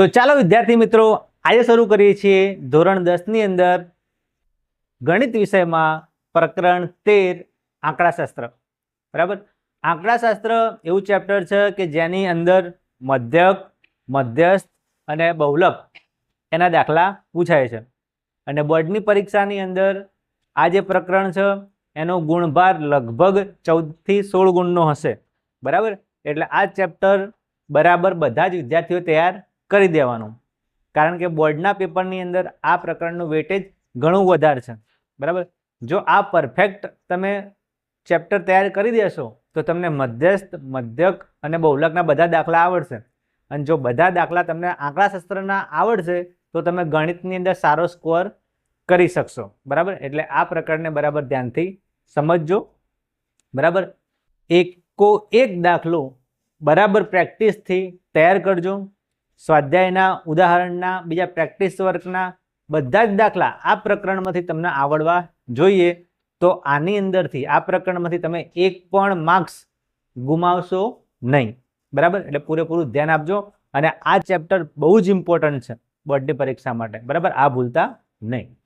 તો ચાલો વિદ્યાર્થી મિત્રો, આજે શરૂ કરીએ છીએ ધોરણ દસની અંદર ગણિત વિષયમાં પ્રકરણ તેર, આંકડાશાસ્ત્ર. બરાબર? આંકડાશાસ્ત્ર એવું ચેપ્ટર છે કે જેની અંદર મધ્યક, મધ્યસ્થ અને બહુલક એના દાખલા પૂછાય છે. અને બોર્ડની પરીક્ષાની અંદર આ જે પ્રકરણ છે, એનો ગુણભાર લગભગ ચૌદથી સોળ ગુણનો હશે. બરાબર? એટલે આ ચેપ્ટર બરાબર બધા જ વિદ્યાર્થીઓ તૈયાર કરી દેવાનું. કારણ કે બોર્ડના પેપરની અંદર આ પ્રકરણનું વેટેજ ઘણું વધારે છે. બરાબર? જો આ પરફેક્ટ તમે ચેપ્ટર તૈયાર કરી દેશો, તો તમને મધ્યસ્થ, મધ્યક અને બહુલકના બધા દાખલા આવડશે. અને જો બધા દાખલા તમને આંકડાશાસ્ત્રના આવડશે, તો તમે ગણિતની અંદર સારો સ્કોર કરી શકશો. બરાબર? એટલે આ પ્રકરણને બરાબર ધ્યાનથી સમજજો. બરાબર? એકો એક દાખલો બરાબર પ્રેક્ટિસથી તૈયાર કરજો. સ્વાધ્યાયના ઉદાહરણના, બીજા પ્રેક્ટિસ વર્કના બધા જ દાખલા આ પ્રકરણમાંથી તમને આવડવા જોઈએ. તો આની અંદરથી આ પ્રકરણમાંથી તમે એક પણ માર્ક્સ ગુમાવશો નહીં. બરાબર? એટલે પૂરેપૂરું ધ્યાન આપજો. અને આ ચેપ્ટર બહુ જ ઇમ્પોર્ટન્ટ છે બોર્ડની પરીક્ષા માટે. બરાબર? આ ભૂલતા નહીં.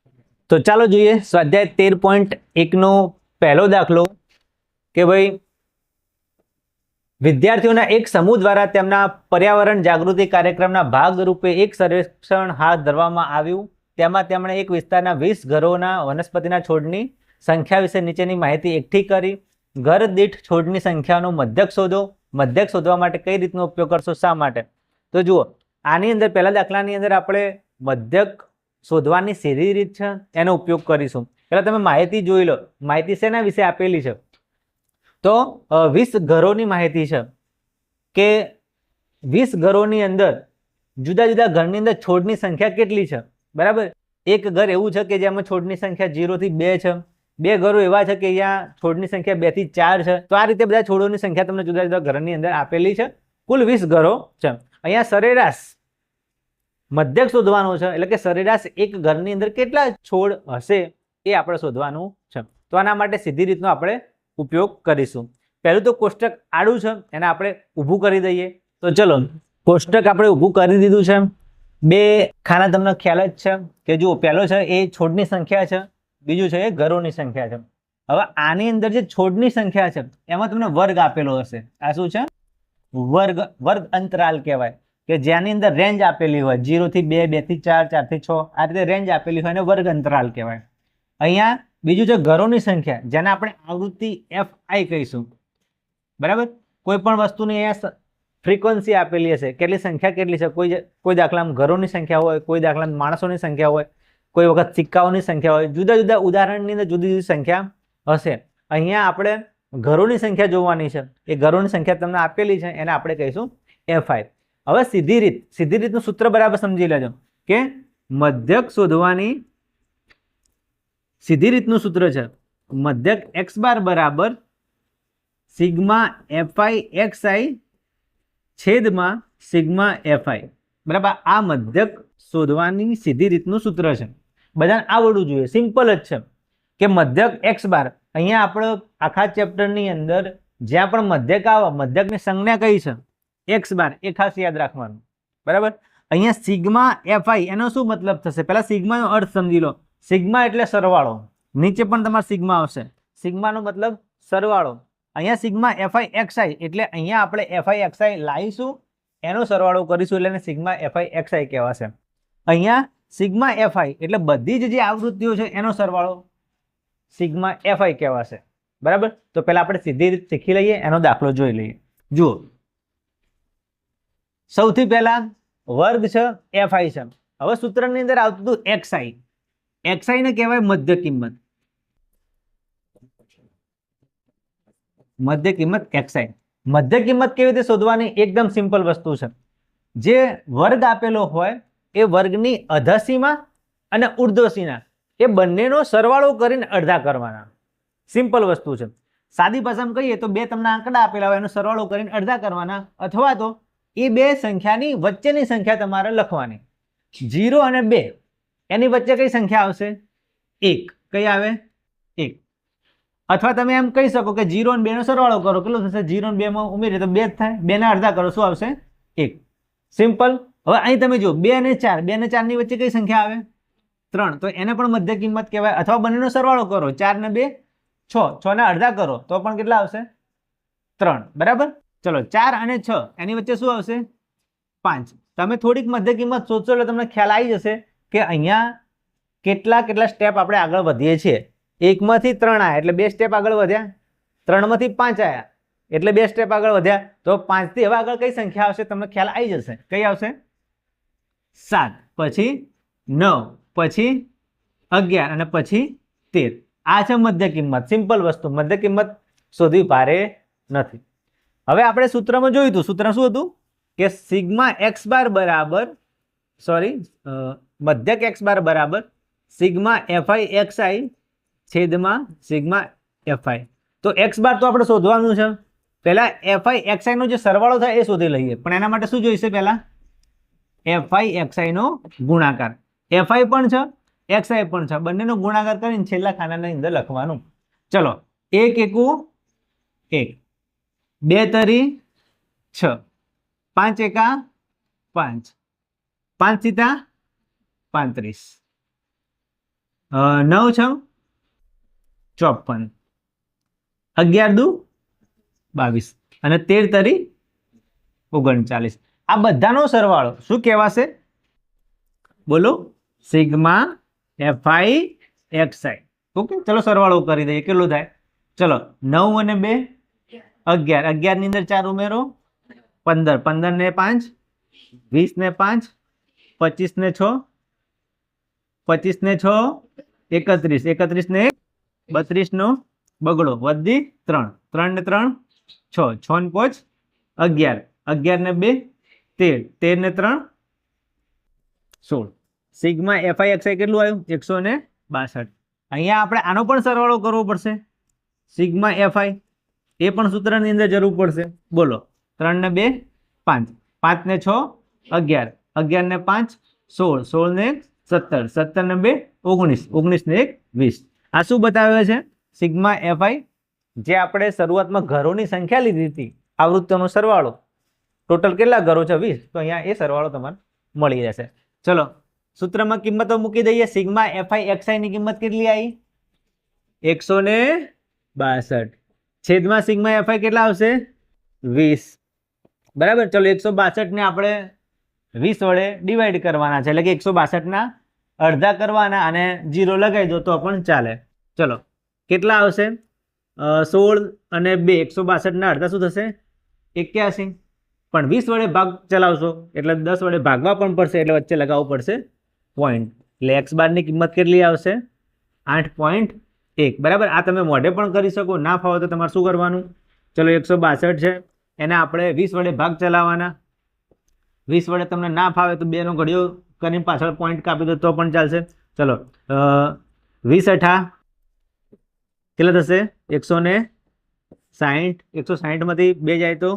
તો ચાલો જોઈએ સ્વાધ્યાય તેર પોઈન્ટ એકનો પહેલો દાખલો કે ભાઈ વિદ્યાર્થીઓના એક સમૂહ દ્વારા તેમના પર્યાવરણ જાગૃતિ કાર્યક્રમના ભાગરૂપે એક સર્વેક્ષણ હાથ ધરવામાં આવ્યું. તેમાં તેમણે એક વિસ્તારના વીસ ઘરોના વનસ્પતિના છોડની સંખ્યા વિશે નીચેની માહિતી એકઠી કરી. ઘર દીઠ છોડની સંખ્યાનો મધ્યક શોધો. મધ્યક શોધવા માટે કઈ રીતનો ઉપયોગ કરશો, શા માટે? તો જુઓ, આની અંદર, પહેલા દાખલાની અંદર આપણે મધ્યક શોધવાની સીધી રીત છે, એનો ઉપયોગ કરીશું. પહેલાં તમે માહિતી જોઈ લો. માહિતી શેના વિશે આપેલી છે? તો વીસ ઘરોની માહિતી છે કે વીસ ઘરોની અંદર, જુદા જુદા ઘરની અંદર છોડની સંખ્યા કેટલી છે? બરાબર? એક ઘર એવું છે કે જેમાં છોડની સંખ્યા જીરોથી બે છે. બે ઘરો એવા છે કે અહીંયા છોડની સંખ્યા બેથી ચાર છે. તો આ રીતે બધા છોડોની સંખ્યા તમને જુદા જુદા ઘરની અંદર આપેલી છે. કુલ વીસ ઘરો છે. અહીંયા સરેરાશ મધ્યક શોધવાનો છે. એટલે કે સરેરાશ એક ઘરની અંદર કેટલા છોડ હશે એ આપણે શોધવાનું છે. તો આના માટે સીધી રીતનો આપણે ઉપયોગ કરીશું. પહેલું તો કોષ્ટક આડું છે, એને આપણે ઊભું કરી દઈએ. તો ચલો, કોષ્ટક આપણે ઊભું કરી દીધું છે. બે ખાના તમને ખ્યાલ જ છે કે જુઓ, પહેલો છે એ છોડની સંખ્યા છે, બીજું છે એ ઘરોની સંખ્યા છે. હવે આની અંદર જે છોડની સંખ્યા છે, એમાં તમને વર્ગ આપેલો હશે. આ શું છે? વર્ગ વર્ગ અંતરાલ કહેવાય. કે જેની અંદર રેન્જ આપેલી હોય જીરોથી બે, બેથી ચાર, ચારથી છ, આ રીતે રેન્જ આપેલી હોય એને વર્ગ અંતરાલ કહેવાય. અહીંયા બીજું છે ઘરોની સંખ્યા, જેને આપણે આવૃત્તિ એફ આઈ કહીશું. બરાબર? કોઈ પણ વસ્તુની અહીંયા ફ્રીક્વન્સી આપેલી હશે. કેટલી સંખ્યા કેટલી છે? કોઈ કોઈ દાખલામાં ઘરોની સંખ્યા હોય, કોઈ દાખલામાં માણસોની સંખ્યા હોય, કોઈ વખત સિક્કાઓની સંખ્યા હોય. જુદા જુદા ઉદાહરણની અંદર જુદી જુદી સંખ્યા હશે. અહીંયા આપણે ઘરોની સંખ્યા જોવાની છે. એ ઘરોની સંખ્યા તમને આપેલી છે, એને આપણે કહીશું એફ હવે સીધી રીત, સીધી રીતનું સૂત્ર બરાબર સમજી લેજો કે મધ્યક શોધવાની સીધી રીતનું સૂત્ર છે. મધ્યક એક્સ બાર બરાબર સિગ્મા એફઆઈ એક્સ આઈ છેદમાં સિગ્મા એફઆઈ. બરાબર? આ મધ્યક શોધવાની સીધી રીતનું સૂત્ર છે. બધાને આવડવું જોઈએ. સિમ્પલ જ છે. કે મધ્યક એક્સ બાર. અહીંયા આપણે આખા ચેપ્ટરની અંદર જ્યાં પણ મધ્યક આવે, મધ્યકની સંજ્ઞા કઈ છે? X bar. એ ખાસ યાદ રાખવાનું. બરાબર? અહીંયા સિગ્મા એફઆઈ, એનો શું મતલબ થશે? પહેલાં સિગ્માનો અર્થ સમજી લો. સિગ્મા એટલે સરવાળો. નીચે પણ તમારે સિગ્મા આવશે. સિગ્માનો મતલબ સરવાળો. અહીંયા સિગ્મા એફઆઈ એક્સઆઈ એટલે અહીંયા આપણે એફઆઈ એક્સઆઈ લાવીશું, એનો સરવાળો કરીશું એટલે સિગ્મા એફઆઈ એક્સઆઈ કહેવાશે. અહીંયા સિગ્મા એફઆઈ એટલે બધી જ જે આવૃત્તિઓ છે એનો સરવાળો સિગ્મા એફઆઈ કહેવાશે. બરાબર? તો પહેલા આપણે સીધી રીતે શીખી લઈએ, એનો દાખલો જોઈ લઈએ. જુઓ. સૌથી પહેલા વર્ગ છે એફઆઈ છે. હવે સૂત્રની અંદર આવતું હતું એક્સઆઈ એક્સઆઈ ને કહેવાય મધ્ય કિંમત. મધ્ય કિંમત એક્સઆઈ મધ્ય કિંમત કેવી રીતે શોધવાની? એકદમ સિમ્પલ વસ્તુ છે. જે વર્ગ આપેલો હોય એ વર્ગની અધસીમા અને ઉર્ધ્વસીમા. એ બંનેનો સરવાળો કરીને અડધા કરવાના. સિમ્પલ વસ્તુ છે. સાદી ભાષામાં કહીએ તો બે તમને આંકડા આપેલા હોય એનો સરવાળો કરીને અડધા કરવાના. અથવા તો એ બે સંખ્યાની વચ્ચેની સંખ્યા તમારે લખવાની. જીરો અને બે. એની વચ્ચે કઈ સંખ્યા આવશે? એક. કઈ આવે? એક. અથવા તમે એમ કહી શકો કે જીરો અને બેનો સરવાળો કરો. કેટલું થશે? જીરો અને બેમાં ઉમેરીએ તો બે જ થાય. બેના અડધા કરો. શું આવશે? એક. સિમ્પલ. હવે અહીં તમે જુઓ. બે અને ચાર. બે અને ચારની વચ્ચે કઈ સંખ્યા આવે? ત્રણ. તો એને પણ મધ્ય કિંમત કહેવાય. અથવા બંનેનો સરવાળો કરો. ચાર ને બે, છ. છ ને અડધા કરો. તો પણ કેટલા આવશે? ત્રણ. બરાબર? ચલો, ચાર અને છ. એની વચ્ચે શું આવશે? પાંચ. તમે થોડીક મધ્ય કિંમત શોધશો એટલે તમને ખ્યાલ આવી જશે કે અહીંયા કેટલા કેટલા સ્ટેપ આપણે આગળ વધીએ છીએ? એકમાંથી ત્રણ આવ્યા એટલે બે સ્ટેપ આગળ વધ્યા. ત્રણમાંથી પાંચ આવ્યા એટલે બે સ્ટેપ આગળ વધ્યા. તો પાંચથી હવે આગળ કઈ સંખ્યા આવશે? તમને ખ્યાલ આવી જશે. કઈ આવશે? સાત. પછી નવ. પછી અગિયાર અને પછી તેર. આ છે મધ્ય કિંમત. સિમ્પલ વસ્તુ. મધ્ય કિંમત શોધવી ભારે નથી. હવે આપણે સૂત્રમાં જોયું હતું. સૂત્ર શું હતું? કે સિગ્મા એક્સ બાર બરાબર સોરી મધ્યક એક્સ બાર બરાબર સિગ્મા એફઆઈ એક્સ આઈ છેદમાં સિગ્મા એફઆઈ. તો એક્સ બાર તો આપણે શોધવાનું છે. પહેલાં એફઆઈ એક્સ આઈનો જે સરવાળો થાય એ શોધી લઈએ. પણ એના માટે શું જોઈશે પહેલાં? એફઆઈ એક્સ આઈનો ગુણાકાર. એફઆઈ પણ છે, એક્સ આઈ પણ છે. બંનેનો ગુણાકાર કરીને છેલ્લા ખાનાની અંદર લખવાનું. ચલો, એક એકુ એક. બે તરી છ. પાંચ એકા પાંચ. પાંચ સીતા પાંત્રીસ. નવ છ? ચોપન. અગિયાર દુ? બાવીસ. અને તેર તરી? ઓગણચાલીસ. આ બધાનો સરવાળો શું કહેવાશે? બોલો. સિગ્મા એફઆઈ એક્સઆઈ ઓકે, ચલો સરવાળો કરી દઈએ. કેટલું થાય? ચલો, નવ અને બે? અગિયાર. અગિયારની અંદર ચાર ઉમેરો. પંદર. પંદર ને પાંચ. વીસ ને પાંચ. પચીસ ને છ. પચીસ ને છ, એકત્રીસ. એકત્રીસ ને બત્રીસ નો બગડો. વધી ત્રણ. ત્રણ ને ત્રણ, છ. છ ને પાંચ, અગિયાર. અગિયાર ને બે, તેર. તેર ને ત્રણ, સોળ. સિગમાં એફઆઈ એક્સઆઈ કેટલું આવ્યું? એકસો ને બાસઠ. અહીંયા આપણે આનો પણ સરવાળો કરવો પડશે. Sigma FI. એ પણ સૂત્રની અંદર જરૂર પડશે. બોલો. ત્રણ ને બે, પાંચ. પાંચ ને છ, અગિયાર. અગિયાર ને પાંચ, સોળ. સોળ ને સત્તર. સત્તર ને બે, ઓગણીસ. ઓગણીસ ને એક, વીસ. આ શું બતાવે છે? સિગ્મા એફઆઈ, જે આપણે શરૂઆતમાં ઘરોની સંખ્યા લીધી હતી આવૃત્તિનો સરવાળો. ટોટલ કેટલા ઘરો છે? વીસ. તો અહીંયા એ સરવાળો તમારે મળી જશે. ચલો, સૂત્રમાં કિંમતો મૂકી દઈએ. સિગ્મા એફઆઈ એક્સઆઈ ની કિંમત કેટલી આવી? એકસો ને બાસઠ. છેદમાં સિગ્મા એફઆઈ કેટલા આવશે? વીસ. બરાબર? ચલો, એકસો બાસઠને આપણે વીસ વડે ડિવાઈડ કરવાના છે. એટલે કે એકસો બાસઠના અડધા કરવાના અને જીરો લગાવી દો તો પણ ચાલે. ચલો, કેટલા આવશે? સોળ અને બે, એકસો બાસઠના અડધા શું થશે? એક્યાસી. પણ વીસ વડે ભાગ ચલાવશો, એટલે દસ વડે ભાગવા પણ પડશે, એટલે વચ્ચે લગાવવું પડશે પોઈન્ટ એટલે એક્સ બારની કિંમત કેટલી આવશે? આઠ પોઈન્ટ એક. બરાબર? આ તમે મોઢે પણ કરી શકો. ના ફાવો તો તમારે શું કરવાનું? ચલો, એકસો બાસઠ છે. એને આપણે વીસ વડે ભાગ ચલાવવાના. વીસ વડે તમને ના ફાવે તો બેનો ઘડિયો કરીને પાછળ પોઈન્ટ કાપી દો, તો પણ ચાલશે. ચલો વીસ અઠા, કેટલા થશે? એકસો ને સાહીઠ એકસો સાહીઠમાંથી બે જાય તો?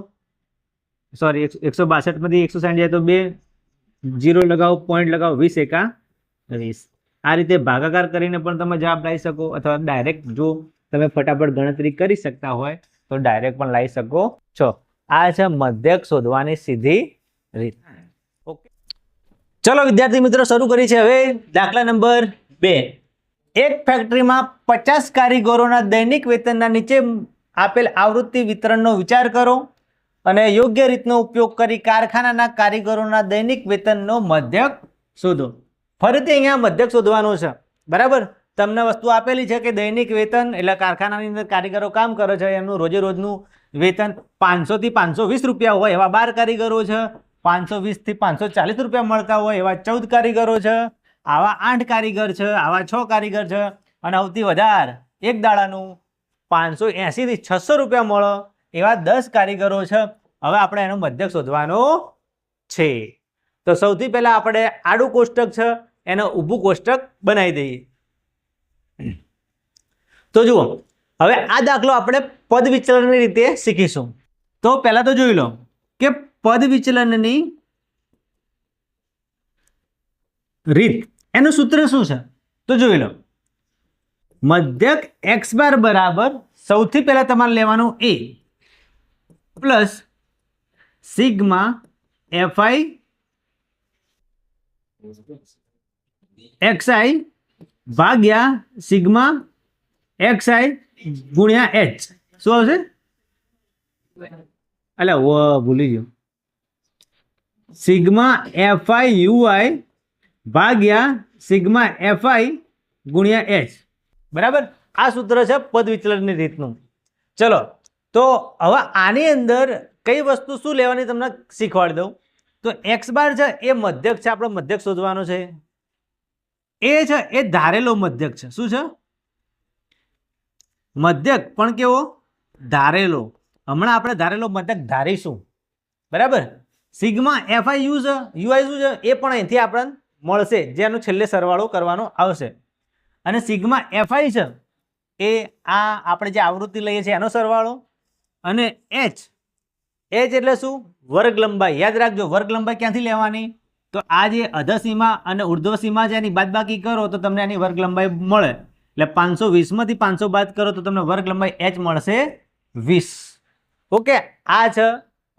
સોરી એકસો બાસઠમાંથી એકસો સાહીઠ જાય તો બે? જીરો લગાવો પોઈન્ટ લગાવો, વીસ એકા વીસ. આ રીતે ભાગાકાર કરીને પણ તમે જવાબ લાવી શકો અથવા ડાયરેક્ટ જો તમે ફટાફટ ગણતરી કરી શકતા હોય તો ડાયરેક્ટ પણ લાવી શકો છો. આ છે મધ્યક શોધવાની સીધી રીત ઓકે ચલો વિદ્યાર્થી મિત્રો શરૂ કરી છે હવે દાખલા નંબર બે. એક ફેક્ટરીમાં પચાસ કારીગરોના દૈનિક વેતનના નીચે આપેલ આવૃત્તિ વિતરણનો વિચાર કરો અને યોગ્ય રીતનો ઉપયોગ કરી કારખાનાના કારીગરોના દૈનિક વેતનનો મધ્યક શોધો. ફરીથી અહીંયા મધ્યક શોધવાનું છે. બરાબર? તમને વસ્તુ આપેલી છે કે દૈનિક વેતન એટલે કારખાનાની અંદર કારીગરો કામ કરે છે એમનું રોજે રોજનું વેતન પાંચસોથી પાંચસો વીસ રૂપિયા હોય એવા બાર કારીગરો છે. પાંચસો વીસથી પાંચસો ચાલીસ રૂપિયા મળતા હોય એવા ચૌદ કારીગરો છે, આવા આઠ કારીગર છે, આવા છ કારીગર છે અને સૌથી વધારે એક દાડાનું પાંચસો એંસીથી છસો રૂપિયા મળો એવા દસ કારીગરો છે. હવે આપણે એનો મધ્યક શોધવાનો છે. તો સૌથી પહેલાં આપણે આડું કોષ્ટક છે, એને ઊભું કોષ્ટક બનાવી દઈએ. તો જુઓ, હવે આ દાખલો આપણે પદ વિચલનની રીતે શીખીશું. તો પહેલાં તો જોઈ લો કે પદ વિચલનની રીત. એનું સૂત્ર શું છે? તો જોઈ લો. મધ્યક એક્સ બાર બરાબર સૌથી પહેલા તમારે લેવાનું એ પ્લસ સિગ્મા એફઆઈ એક્સઆઈ ભાગ્યા સિગ્મા એક્સ આઈ ગુણ્યા એચ. શું આવશે? અલ્યા ભૂલી ગયો. સિગ્મા એફ આઈ યુ ભાગ્યા સિગ્મા એફ આઈ ગુણ્યા એચ. બરાબર? આ સૂત્ર છે પદ વિચલનની રીતનું. ચલો, તો હવે આની અંદર કઈ વસ્તુ શું લેવાની તમને શીખવાડી દઉં? તો એક્સ બાર છે, એ મધ્યક છે, આપણે મધ્યક શોધવાનો છે. એ છે, એ ધારેલો મધ્યક છે. શું છે? મધ્યક, પણ કેવો? ધારેલો. હમણાં આપણે ધારેલો મધ્યક ધારીશું. બરાબર? સિગ્મા એફઆઈ યુ છે યુઆઈ શું છે એ પણ અહીંથી આપણને મળશે જેનો છેલ્લે સરવાળો કરવાનો આવશે. અને સિગ્મા એફઆઈ છે, એ આ આપણે જે આવૃત્તિ લઈએ છીએ એનો સરવાળો. અને એચ એચ એટલે શું? વર્ગ લંબાઈ યાદ રાખજો વર્ગ લંબાઈ ક્યાંથી લેવાની? તો આ જે અધસીમા અને ઉર્ધ્વ સીમા છે, એની બાદબાકી કરો તો તમને એની વર્ગ લંબાઈ મળે. એટલે પાંચસો વીસમાંથી પાંચસો બાદ કરો તો તમને વર્ગ લંબાઈ એચ મળશે વીસ. ઓકે, આ છે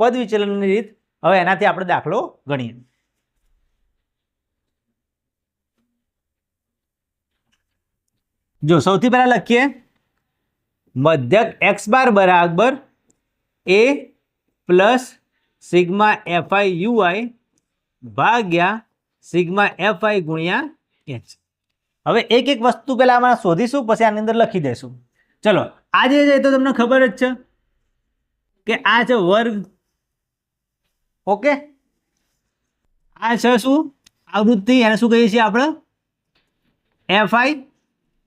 પદ વિચલનની રીત. હવે એનાથી આપણે દાખલો ગણીએ. જો સૌથી પહેલા લખીએ. મધ્યક એક્સ બાર બરાબર A plus sigma F I U I ભાગ્યા સિગ્મા એફઆઈ ગુણ્યા એચ. હવે એક એક વસ્તુ પહેલા આમાં શોધીશું, પછી આની અંદર લખી દઈશું. ચલો આ જે છે તો તમને ખબર જ છે કે આ છે વર્ગ ઓકે? આ છે શું? આવૃત્તિ, એને શું કહીએ છીએ આપણે? એફઆઈ,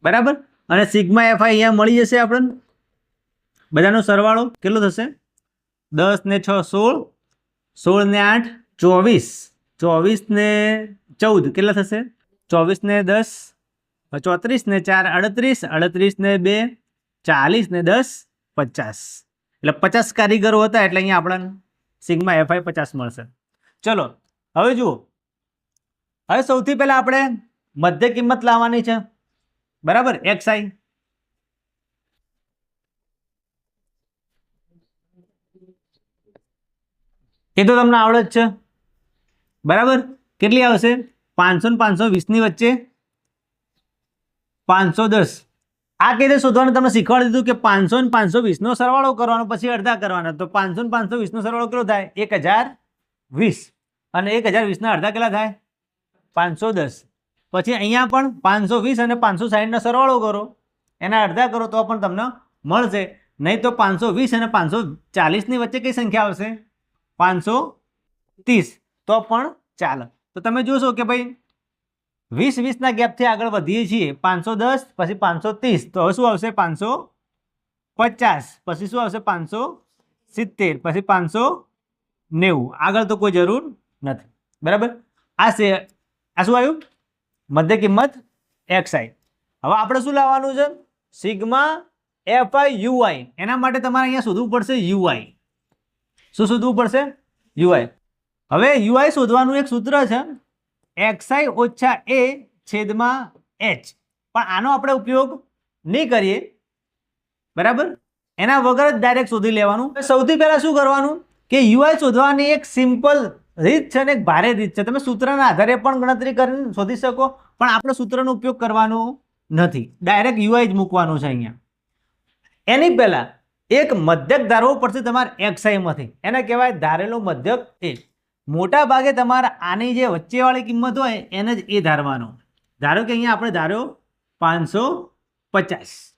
બરાબર? અને સિગ્મા એફઆઈ અહીંયા મળી જશે આપણને? બધાનો સરવાળો કેટલો થશે? દસ ને છ, સોળ. સોળ ને આઠ, ચોવીસ. ચોવીસ ને ચૌદ કેટલા થશે? ચોવીસ ને દસ, ચોત્રીસ ને ચાર, અડત્રીસ. અડત્રીસ ને બે, ચાલીસ ને દસ, પચાસ. એટલે પચાસ કારીગરો હતા એટલે અહીંયા આપણને સિગ્મા એફઆઈ પચાસ મળશે. ચલો, હવે જુઓ. હવે સૌથી પહેલા આપણે મધ્ય કિંમત લાવવાની છે. બરાબર? એક્સ આઈ. એ તો તમને આવડે જ છે. બરાબર? કેટલી આવશે? પાંચસો ને પાંચસો વીસની વચ્ચે પાંચસો દસ. આ કઈ શોધવાનું તમને શીખવાડી દીધું કે પાંચસો ને પાંચસો વીસનો સરવાળો કરવાનો, પછી અડધા કરવાના. તો પાંચસો ને પાંચસો વીસનો સરવાળો કેટલો થાય? એક હજાર વીસ. અને એક હજાર વીસના અડધા કેટલા થાય? પાંચસો દસ. પછી અહીંયા પણ પાંચસો વીસ અને પાંચસો સાહીઠનો સરવાળો કરો. એના અડધા કરો તો પણ તમને મળશે. નહીં તો પાંચસો વીસ અને પાંચસો ચાલીસની વચ્ચે કઈ સંખ્યા આવશે? પાંચસો ત્રીસ. તો પણ ચાલે. તો તમે જોશો કે ભાઈ વીસ વીસના ગેપથી આગળ વધીએ છીએ. પાંચસો દસ, પછી પાંચસો ત્રીસ. તો હવે શું આવશે? પાંચસો પચાસ. પછી શું આવશે? પાંચસો સિત્તેર. પછી પાંચસો નેવું. આગળ તો કોઈ જરૂર નથી. બરાબર? આ છે. આ શું આવ્યું? મધ્ય કિંમત એક્સ આઈ. હવે આપણે શું લાવવાનું છે? સિગ્મા એફઆઈ યુઆઈ એના માટે તમારે અહીંયા શોધવું પડશે યુઆઈ શું શોધવું પડશે? યુઆઈ હવે યુઆઈ શોધવાનું એક સૂત્ર છે. એક્સઆઈ ઓછા એ છેદમાં એચ પણ આનો આપણે ઉપયોગ નહીં કરીએ. બરાબર? એના વગર જ ડાયરેક્ટ શોધી લેવાનું. સૌથી પહેલાં શું કરવાનું? કે યુઆઈ શોધવાની એક સિમ્પલ રીત છે ને એક ભારે રીત છે. તમે સૂત્રના આધારે પણ ગણતરી કરીને શોધી શકો, પણ આપણે સૂત્રનો ઉપયોગ કરવાનો નથી. ડાયરેક્ટ યુઆઈ જ મૂકવાનું છે અહીંયા. એની પહેલાં એક મધ્યક ધારવો પડશે તમારે એક્સઆઈમાંથી એને કહેવાય ધારેલો મધ્યક એ મોટા ભાગે તમારે આની જે વચ્ચેવાળી કિંમત હોય એને જ એ ધારવાનો. ધારો કે અહીંયા આપણે ધારો પાંચસો પચાસ.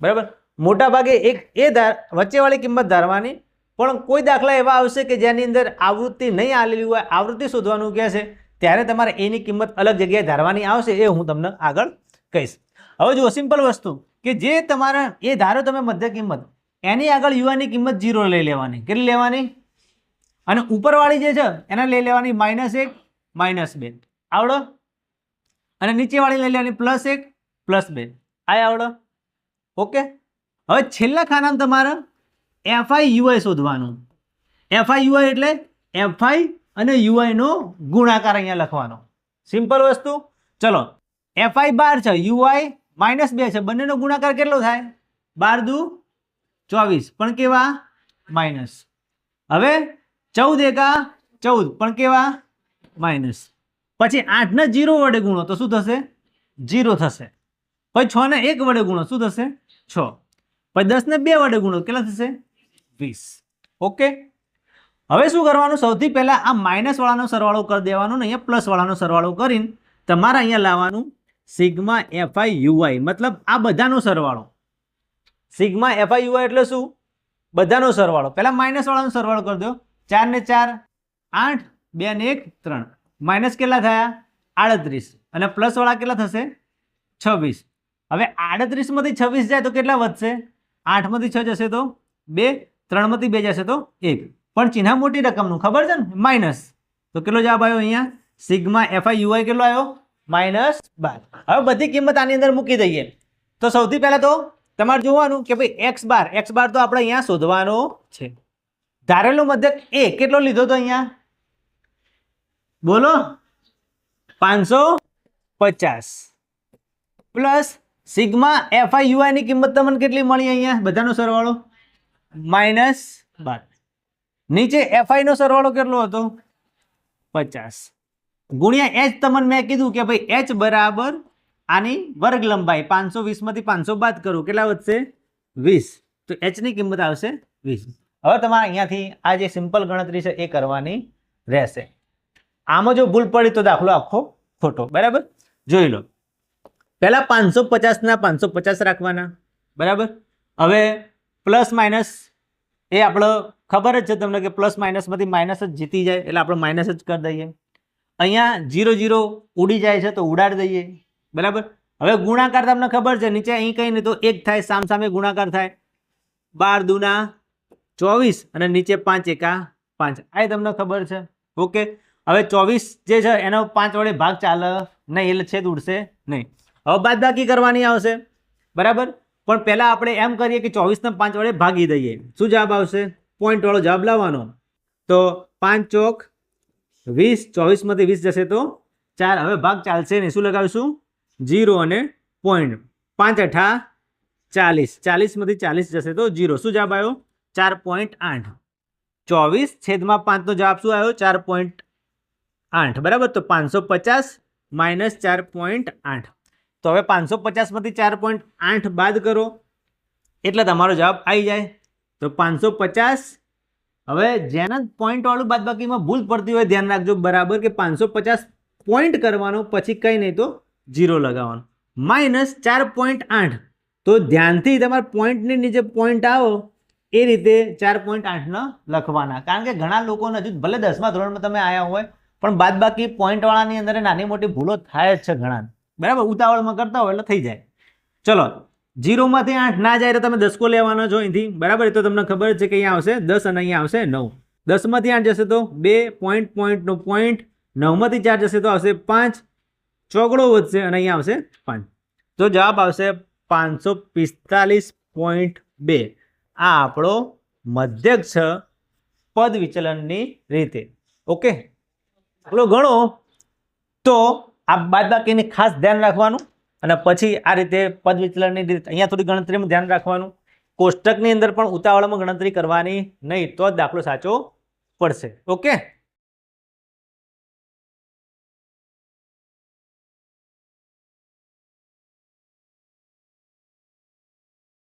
બરાબર? મોટા ભાગે એક એ ધાર, વચ્ચેવાળી કિંમત ધારવાની, પણ કોઈ દાખલા એવા આવશે કે જેની અંદર આવૃત્તિ નહીં આલેલી હોય, આવૃત્તિ શોધવાનું કહે છે, ત્યારે તમારે એની કિંમત અલગ જગ્યાએ ધારવાની આવશે એ હું તમને આગળ કહીશ. હવે જુઓ સિમ્પલ વસ્તુ, કે જે તમારા, એ ધારો તમે મધ્ય કિંમત, એની આગળ યુવાની કિંમત જીરો લઈ લેવાની. કેટલી લેવાની? અને ઉપરવાળી જે છે, એને લઈ લેવાની માઇનસ એક માઇનસ બે. આવડો? અને નીચેવાળી લઈ લેવાની પ્લસ એક પ્લસ બે. આ આવડો? ઓકે? હવે છેલ્લા ખાનામાં તમારે એફઆઈ યુઆઈ શોધવાનું. એફઆઈ યુઆઈ એટલે એફઆઈ અને યુઆઈનો ગુણાકાર અહીંયા લખવાનો. સિમ્પલ વસ્તુ. ચલો. એફઆઈ બાર છે યુઆઈ માઇનસ બે છે, બંનેનો ગુણાકાર કેટલો થાય? બાર દુ ચોવીસ. પણ કેવા? માઇનસ હવે ચૌદ એકા ચૌદ. પણ કેવા? માઇનસ. પછી આઠને જીરો વડે ગુણો તો શું થશે? જીરો થશે. પછી છ ને એક વડે ગુણો શું થશે? છ. પછી દસ ને બે વડે ગુણો કેટલા થશે? વીસ. ઓકે? હવે શું કરવાનું? સૌથી પહેલાં આ માઇનસ વાળાનો સરવાળો કરી દેવાનો ને અહીંયા પ્લસ વાળાનો સરવાળો કરીને તમારે અહીંયા લાવવાનું સિગ્મા એફઆઈ યુઆઈ મતલબ આ બધાનો સરવાળો. સિગ્મા એફઆઈ યુઆઈ એટલે શું? બધાનો સરવાળો. પહેલાં માઇનસ વાળાનો સરવાળો કરી દો. ચાર ને ચાર, આઠ, બે ને એક, ત્રણ. માઇનસ કેટલા થયા? આડત્રીસ. અને પ્લસવાળા કેટલા થશે? છવ્વીસ. હવે આડત્રીસમાંથી છવ્વીસ જાય તો કેટલા વધશે? આઠમાંથી છ જશે તો બે, ત્રણમાંથી બે જશે તો એક. પણ ચિહ્ન મોટી રકમનું, ખબર છે ને? માઇનસ. તો કેટલો જવાબ આવ્યો અહીંયા? સિગ્મા એફઆઈ યુઆઈ કેટલો આવ્યો? માઇનસ બાર. હવે બધી કિંમત આની અંદર મૂકી દઈએ. તો સૌથી પહેલાં તો તમારે જોવાનું કે ભાઈ એક્સ બાર. એક્સ બાર તો આપણે અહીંયા શોધવાનો છે. ધારેલો મધ્યક એ કેટલો લીધો હતો અહીંયા? બોલો. પાંચસો પચાસ. પ્લસ સિગ્મા એફઆઈ યુઆઈની કિંમત તમને કેટલી મળી અહીંયા? બધાનો સરવાળો? માઇનસ બાર. નીચે એફઆઈ નો સરવાળો કેટલો હતો? પચાસ. ગુણ્યા એચ તમને મેં કીધું કે ભાઈ એચ બરાબર આની વર્ગ લંબાઈ પાંચસો વીસમાંથી પાંચસો બાદ કરો. કેટલા વધશે? વીસ. તો એચની કિંમત આવશે વીસ. હવે તમારે અહીંયાથી આ જે સિમ્પલ ગણતરી છે એ કરવાની રહેશે. આમાં જો ભૂલ પડી તો દાખલો આખો ખોટો, બરાબર? જોઈ લો. પહેલાં પાંચસો પચાસના પાંચસો પચાસ રાખવાના, બરાબર? હવે પ્લસ માઇનસ એ આપણો ખબર જ છે તમને કે પ્લસ માઇનસમાંથી માઇનસ જ જીતી જાય, એટલે આપણે માઇનસ જ કરી દઈએ. અહીંયા જીરો જીરો ઉડી જાય છે તો ઉડાડી દઈએ, બરાબર? હવે ગુણાકાર તમને ખબર છે, નીચે અહીં કંઈ નહીં તો એક થાય, સામ સામે ગુણાકાર થાય. બાર દુના ચોવીસ અને નીચે પાંચ એકા પાંચ. આ તમને ખબર છે. ઓકે હવે ચોવીસ જે છે, એનો પાંચ વડે ભાગ ચાલે. નહીં, એટલે છેદ ઉડશે નહીં. હવે બાદ બાકી કરવાની આવશે. બરાબર? પણ પહેલાં આપણે એમ કરીએ કે ચોવીસને પાંચ વડે ભાગી દઈએ. શું જવાબ આવશે? પોઈન્ટવાળો જવાબ લાવવાનો. તો પાંચ ચોક વીસ, ચોવીસમાંથી વીસ જશે તો ચાર. હવે ભાગ ચાલશે નહીં. શું લગાવીશું? જીરો અને પોઈન્ટ પાંચ અઠા ચાલીસ. ચાલીસમાંથી ચાલીસ જશે તો જીરો. શું જવાબ આવ્યો? ચાર પોઈન્ટ આઠ. ચોવીસ છેદમાં પાંચનો જવાબ શું આવ્યો? ચાર પોઈન્ટ આઠ. બરાબર? તો પાંચસો પચાસ માઇનસ ચાર પોઈન્ટ આઠ. તો હવે પાંચસો પચાસમાંથી ચાર પોઈન્ટ આઠ બાદ કરો. એટલે તમારો જવાબ આવી જાય. તો પાંચસો પચાસ, હવે જેના પોઈન્ટવાળું બાદબાકીમાં ભૂલ પડતી હોય ધ્યાન રાખજો. બરાબર? કે પાંચસો પચાસ પોઈન્ટ કરવાનો, પછી કંઈ નહીં તો જીરો લગાવવાનો. માઇનસ ચાર પોઈન્ટ આઠ. તો ધ્યાનથી તમારા પોઈન્ટની નીચે પોઈન્ટ આવો. એ રીતે ચાર પોઈન્ટ આઠના લખવાના. કારણ કે ઘણા લોકોને હજુ ભલે દસમા ધોરણમાં તમે આવ્યા હોય, પણ બાદબાકી પોઈન્ટવાળાની અંદર નાની મોટી ભૂલો થાય જ છે ઘણા બરાબર? ઉતાવળમાં કરતા હોય એટલે થઈ જાય. ચલો, જીરોમાંથી આઠ ના જાય તો તમે દસકો લેવાનો છો અહીંથી. બરાબર? એ તો તમને ખબર છે કે અહીંયા આવશે દસ અને અહીંયા આવશે નવ. દસમાંથી આઠ જશે તો બે પોઈન્ટ પોઈન્ટનો પોઈન્ટ નવમાંથી ચાર જશે તો આવશે પાંચ. ચોગડો વધશે અને અહીંયા આવશે પાંચ. તો જવાબ આવશે પાંચસો પિસ્તાલીસ પોઈન્ટ બે. આ આપણો મધ્યક્ષ પદ વિચલનની રીતે. ઓકે? એટલો ગણો. તો આ બાદબાકીને ખાસ ધ્યાન રાખવાનું અને પછી આ રીતે પદ વિચલનની રીતે અહીંયા થોડી ગણતરીમાં ધ્યાન રાખવાનું. કોષ્ટકની અંદર પણ ઉતાવળમાં ગણતરી કરવાની નહીં તો જ દાખલો સાચો પડશે. ઓકે?